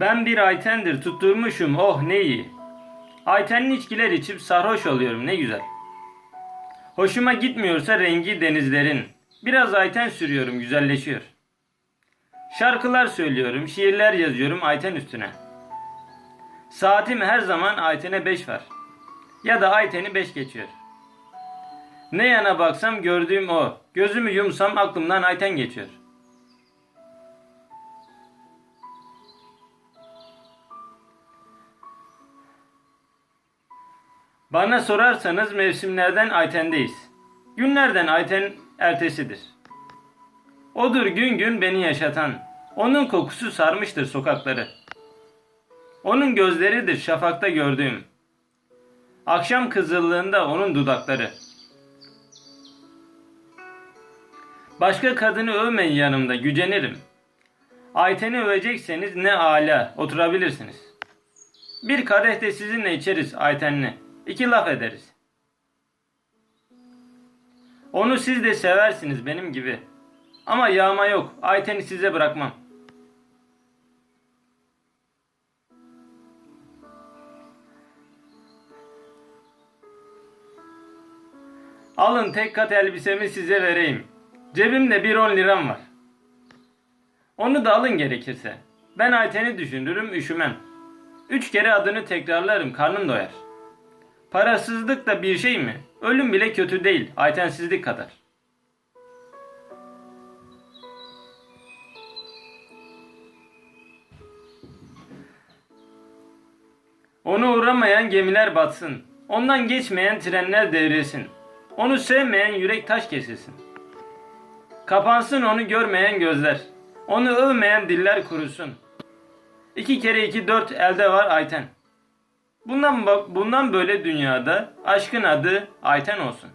Ben bir Ayten'dir tutturmuşum oh ne iyi. Ayten'in içkiler içip sarhoş oluyorum ne güzel. Hoşuma gitmiyorsa rengi denizlerin. Biraz Ayten sürüyorum güzelleşiyor. Şarkılar söylüyorum, şiirler yazıyorum Ayten üstüne. Saatim her zaman Ayten'e 5 var. Ya da Ayten'i 5 geçiyor. Ne yana baksam gördüğüm o. Gözümü yumsam aklımdan Ayten geçiyor. Bana sorarsanız mevsimlerden Ayten'deyiz. Günlerden Ayten ertesidir. Odur gün gün beni yaşatan. Onun kokusu sarmıştır sokakları. Onun gözleridir şafakta gördüğüm. Akşam kızıllığında onun dudakları. Başka kadını övmeyin yanımda gücenirim. Ayten'i övecekseniz ne ala oturabilirsiniz. Bir kadeh de sizinle içeriz Ayten'le. İki laf ederiz. Onu siz de seversiniz benim gibi. Ama yağma yok. Ayten'i size bırakmam. Alın tek kat elbisemi size vereyim. Cebimde bir on liram var. Onu da alın gerekirse. Ben Ayten'i düşünürüm üşümem. Üç kere adını tekrarlarım karnım doyar. Parasızlık da bir şey mi? Ölüm bile kötü değil Aytensizlik kadar. Onu uğramayan gemiler batsın. Ondan geçmeyen trenler devrilsin. Onu sevmeyen yürek taş kesilsin. Kapansın onu görmeyen gözler. Onu övmeyen diller kurusun. İki kere iki dört elde var Ayten. Bundan, bundan böyle dünyada aşkın adı Ayten olsun.